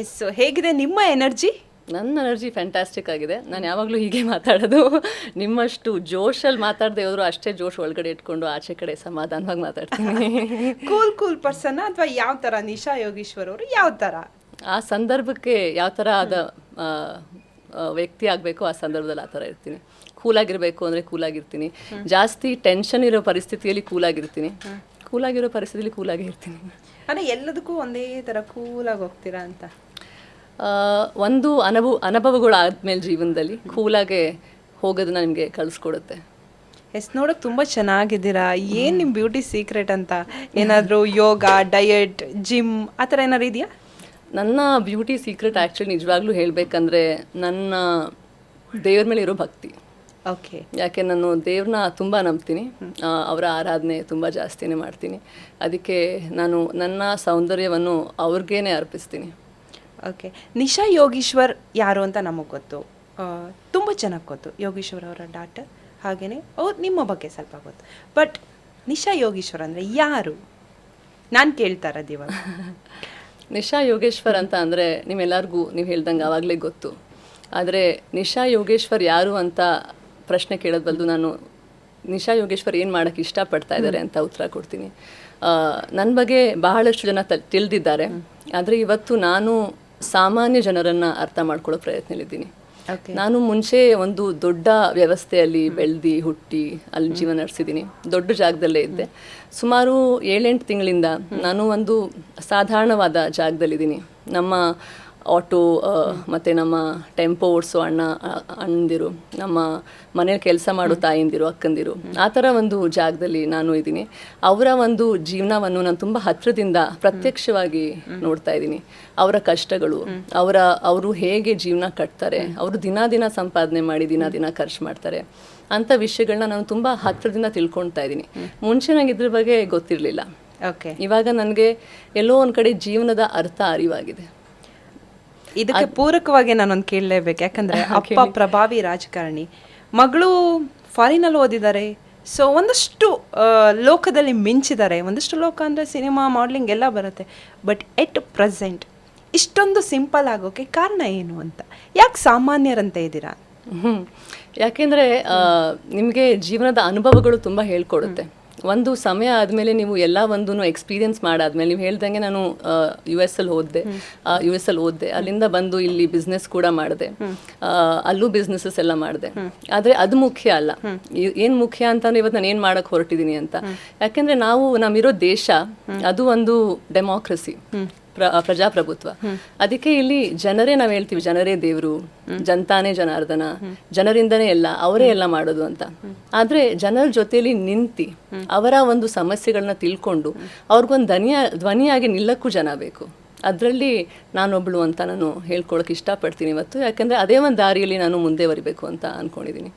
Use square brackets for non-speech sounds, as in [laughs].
S ಹೇಗಿದೆ ನಿಮ್ಮ energy? ನನ್ನ ಎನರ್ಜಿ ಫ್ಯಾಂಟಾಸ್ಟಿಕ್ ಆಗಿದೆ. ನಾನು ಯಾವಾಗಲೂ ಹೀಗೆ ಮಾತಾಡೋದು. ನಿಮ್ಮಷ್ಟು ಜೋಶಲ್ಲಿ ಮಾತಾಡದೆ ಹೋದ್ರು ಅಷ್ಟೇ ಜೋಶ್ ಒಳಗಡೆ ಇಟ್ಕೊಂಡು ಆಚೆ ಕಡೆ ಸಮಾಧಾನವಾಗಿ ಮಾತಾಡ್ತೀನಿ. ಕೂಲ್ ಕೂಲ್ ಪರ್ಸನ್ ಅಥವಾ ಯಾವ ಥರ ನಿಶಾ ಯೋಗೀಶ್ವರ್ ಅವರು ಯಾವ ಥರ ಆ ಸಂದರ್ಭಕ್ಕೆ ಯಾವ ಥರ ಆದ ವ್ಯಕ್ತಿ ಆಗಬೇಕು ಆ ಸಂದರ್ಭದಲ್ಲಿ ಆ ಥರ ಇರ್ತೀನಿ. ಕೂಲಾಗಿರಬೇಕು ಅಂದರೆ ಕೂಲಾಗಿರ್ತೀನಿ ಜಾಸ್ತಿ ಟೆನ್ಷನ್ ಇರೋ ಪರಿಸ್ಥಿತಿಯಲ್ಲಿ ಕೂಲಾಗಿರ್ತೀನಿ ಕೂಲಾಗಿರೋ ಪರಿಸ್ಥಿತಿಯಲ್ಲಿ ಕೂಲಾಗಿ ಇರ್ತೀನಿ. ಅಂದರೆ ಎಲ್ಲದಕ್ಕೂ ಒಂದೇ ಥರ ಕೂಲಾಗಿ ಹೋಗ್ತೀರಾ ಅಂತ? ಒಂದು ಅನುಭವ ಅನುಭವಗಳು ಆದಮೇಲೆ ಜೀವನದಲ್ಲಿ ಕೂಲಾಗೆ ಹೋಗೋದನ್ನ ನಿಮಗೆ ಕಳಿಸ್ಕೊಡುತ್ತೆ. ಎಸ್ ನೋಡೋಕೆ ತುಂಬ ಚೆನ್ನಾಗಿದ್ದೀರಾ? ಏನು ನಿಮ್ಮ ಬ್ಯೂಟಿ ಸೀಕ್ರೆಟ್ ಅಂತ? ಏನಾದರೂ ಯೋಗ ಡಯಟ್ ಜಿಮ್ ಆ ಥರ ಏನಾದ್ರು ಇದೆಯಾ? ನನ್ನ ಬ್ಯೂಟಿ ಸೀಕ್ರೆಟ್ ಆ್ಯಕ್ಚುಲಿ ನಿಜವಾಗ್ಲೂ ಹೇಳಬೇಕಂದ್ರೆ ನನ್ನ ದೇವ್ರ ಮೇಲೆ ಇರೋ ಭಕ್ತಿ. ಓಕೆ ಯಾಕೆ ನಾನು ದೇವ್ರನ್ನ ತುಂಬ ನಂಬ್ತೀನಿ. ಅವರ ಆರಾಧನೆ ತುಂಬ ಜಾಸ್ತಿನೇ ಮಾಡ್ತೀನಿ. ಅದಕ್ಕೆ ನಾನು ನನ್ನ ಸೌಂದರ್ಯವನ್ನು ಅವ್ರಿಗೇನೆ ಅರ್ಪಿಸ್ತೀನಿ. ಓಕೆ ನಿಶಾ ಯೋಗೀಶ್ವರ್ ಯಾರು ಅಂತ ನಮಗೆ ಗೊತ್ತು. ತುಂಬ ಚೆನ್ನಾಗಿ ಗೊತ್ತು. ಯೋಗೀಶ್ವರ್ ಅವರ ಡಾಟರ್ ಹಾಗೆಯೇ ಅವ್ರು ನಿಮ್ಮ ಬಗ್ಗೆ ಸ್ವಲ್ಪ ಗೊತ್ತು. ಬಟ್ ನಿಶಾ ಯೋಗೀಶ್ವರ್ ಅಂದರೆ ಯಾರು? ನಾನು ಕೇಳ್ತಾ ಇರೋದು ಇವಾಗ. [laughs] ನಿಶಾ ಯೋಗೇಶ್ವರ್ ಅಂತ ಅಂದರೆ ನಿಮ್ಮೆಲ್ಲರಿಗೂ ನೀವು ಹೇಳ್ದಂಗೆ ಆವಾಗಲೇ ಗೊತ್ತು. ಆದರೆ ನಿಶಾ ಯೋಗೇಶ್ವರ್ ಯಾರು ಅಂತ ಪ್ರಶ್ನೆ ಕೇಳೋದು ಬಲ್ದು ನಾನು ನಿಶಾ ಯೋಗೇಶ್ವರ್ ಏನು ಮಾಡೋಕ್ಕೆ ಇಷ್ಟಪಡ್ತಾ ಇದ್ದಾರೆ ಅಂತ ಉತ್ತರ ಕೊಡ್ತೀನಿ. ನನ್ನ ಬಗ್ಗೆ ಬಹಳಷ್ಟು ಜನ ತ ತಿಳಿದಿದ್ದಾರೆ. ಆದರೆ ಇವತ್ತು ನಾನು ಸಾಮಾನ್ಯ ಜನರನ್ನು ಅರ್ಥ ಮಾಡ್ಕೊಳ್ಳೋ ಪ್ರಯತ್ನದಲ್ಲಿದ್ದೀನಿ. ನಾನು ಮುಂಚೆ ಒಂದು ದೊಡ್ಡ ವ್ಯವಸ್ಥೆಯಲ್ಲಿ ಬೆಳೆದು ಹುಟ್ಟಿ ಅಲ್ಲಿ ಜೀವನ ನಡೆಸಿದ್ದೀನಿ. ದೊಡ್ಡ ಜಾಗದಲ್ಲೇ ಇದ್ದೆ. ಸುಮಾರು ಏಳೆಂಟು ತಿಂಗಳಿಂದ ನಾನು ಒಂದು ಸಾಧಾರಣವಾದ ಜಾಗದಲ್ಲಿದ್ದೀನಿ. ನಮ್ಮ ಆಟೋ ಮತ್ತು ನಮ್ಮ ಟೆಂಪೋ ಓಡಿಸೋ ಅಣ್ಣ ಅಣ್ಣಂದಿರು ನಮ್ಮ ಮನೇಲಿ ಕೆಲಸ ಮಾಡೋ ತಾಯಂದಿರು ಅಕ್ಕಂದಿರು ಆ ಥರ ಒಂದು ಜಾಗದಲ್ಲಿ ನಾನು ಇದ್ದೀನಿ. ಅವರ ಒಂದು ಜೀವನವನ್ನು ನಾನು ತುಂಬ ಹತ್ತಿರದಿಂದ ಪ್ರತ್ಯಕ್ಷವಾಗಿ ನೋಡ್ತಾ ಇದ್ದೀನಿ. ಅವರ ಕಷ್ಟಗಳು ಅವರ ಅವರು ಹೇಗೆ ಜೀವನ ಕಟ್ತಾರೆ ಅವರು ದಿನ ದಿನ ಸಂಪಾದನೆ ಮಾಡಿ ದಿನ ದಿನ ಖರ್ಚು ಮಾಡ್ತಾರೆ ಅಂಥ ವಿಷಯಗಳನ್ನ ನಾನು ತುಂಬ ಹತ್ತಿರದಿಂದ ತಿಳ್ಕೊಳ್ತಾ ಇದ್ದೀನಿ. ಮುಂಚೆ ನನಗೆ ಇದ್ರ ಬಗ್ಗೆ ಗೊತ್ತಿರಲಿಲ್ಲ. ಓಕೆ ಇವಾಗ ನನಗೆ ಎಲ್ಲೋ ಒಂದು ಕಡೆ ಜೀವನದ ಅರ್ಥ ಅರಿವಾಗಿದೆ. ಇದಕ್ಕೆ ಪೂರಕವಾಗಿ ನಾನೊಂದು ಕೇಳಲೇಬೇಕು. ಯಾಕಂದ್ರೆ [laughs] ಅಪ್ಪ ಪ್ರಭಾವಿ ರಾಜಕಾರಣಿ. ಮಗಳು ಫಾರಿನಲ್ಲಿ ಓದಿದ್ದಾರೆ. ಸೊ ಒಂದಷ್ಟು ಲೋಕದಲ್ಲಿ ಮಿಂಚಿದ್ದಾರೆ. ಒಂದಷ್ಟು ಲೋಕ ಅಂದರೆ ಸಿನಿಮಾ ಮಾಡ್ಲಿಂಗ್ ಎಲ್ಲ ಬರುತ್ತೆ. ಬಟ್ ಎಟ್ ಪ್ರೆಸೆಂಟ್ ಇಷ್ಟೊಂದು ಸಿಂಪಲ್ ಆಗೋಕೆ ಕಾರಣ ಏನು ಅಂತ? ಯಾಕೆ ಸಾಮಾನ್ಯರಂತೆ ಇದ್ದೀರಾ? ಹ್ಮ್. ಯಾಕೆಂದ್ರೆ ನಿಮಗೆ ಜೀವನದ ಅನುಭವಗಳು ತುಂಬ ಹೇಳ್ಕೊಡುತ್ತೆ. ಒಂದು ಸಮಯ ಆದಮೇಲೆ ನೀವು ಎಲ್ಲ ಒಂದು ಎಕ್ಸ್ಪೀರಿಯನ್ಸ್ ಮಾಡಾದ್ಮೇಲೆ ನೀವು ಹೇಳ್ದಂಗೆ ನಾನು ಯು ಎಸ್ ಅಲ್ಲಿ ಹೋದೆ ಯು ಎಸ್ ಅಲ್ಲಿ ಓದಿದೆ ಅಲ್ಲಿಂದ ಬಂದು ಇಲ್ಲಿ ಬಿಸ್ನೆಸ್ ಕೂಡ ಮಾಡಿದೆ. ಅಲ್ಲೂ ಬಿಸ್ನೆಸಸ್ ಎಲ್ಲ ಮಾಡಿದೆ. ಆದರೆ ಅದು ಮುಖ್ಯ ಅಲ್ಲ. ಏನು ಮುಖ್ಯ ಅಂತಂದ್ರೆ ಇವತ್ತು ನಾನು ಏನು ಮಾಡಕ್ಕೆ ಹೊರಟಿದ್ದೀನಿ ಅಂತ. ಯಾಕೆಂದರೆ ನಾವು ನಮ್ಮಿರೋ ದೇಶ ಅದು ಒಂದು ಡೆಮಾಕ್ರಸಿ ಪ್ರ ಪ್ರಜಾಪ್ರಭುತ್ವ. ಅದಕ್ಕೆ ಇಲ್ಲಿ ಜನರೇ ನಾವು ಹೇಳ್ತೀವಿ ಜನರೇ ದೇವರು ಜನತಾನೇ ಜನಾರ್ದನ ಜನರಿಂದನೇ ಎಲ್ಲ ಅವರೇ ಎಲ್ಲ ಮಾಡೋದು ಅಂತ. ಆದ್ರೆ ಜನರ ಜೊತೆಯಲ್ಲಿ ನಿಂತಿ ಅವರ ಒಂದು ಸಮಸ್ಯೆಗಳನ್ನ ತಿಳ್ಕೊಂಡು ಅವ್ರಿಗೊಂದು ಧ್ವನಿಯ ಧ್ವನಿಯಾಗಿ ನಿಲ್ಲಕ್ಕೂ ಜನ ಬೇಕು. ಅದರಲ್ಲಿ ನಾನೊಬ್ಳು ಅಂತ ನಾನು ಹೇಳ್ಕೊಳಕ್ಕೆ ಇಷ್ಟಪಡ್ತೀನಿ ಇವತ್ತು. ಯಾಕಂದ್ರೆ ಅದೇ ಒಂದು ದಾರಿಯಲ್ಲಿ ನಾನು ಮುಂದೆ ಬರಬೇಕು ಅಂತ ಅನ್ಕೊಂಡಿದ್ದೀನಿ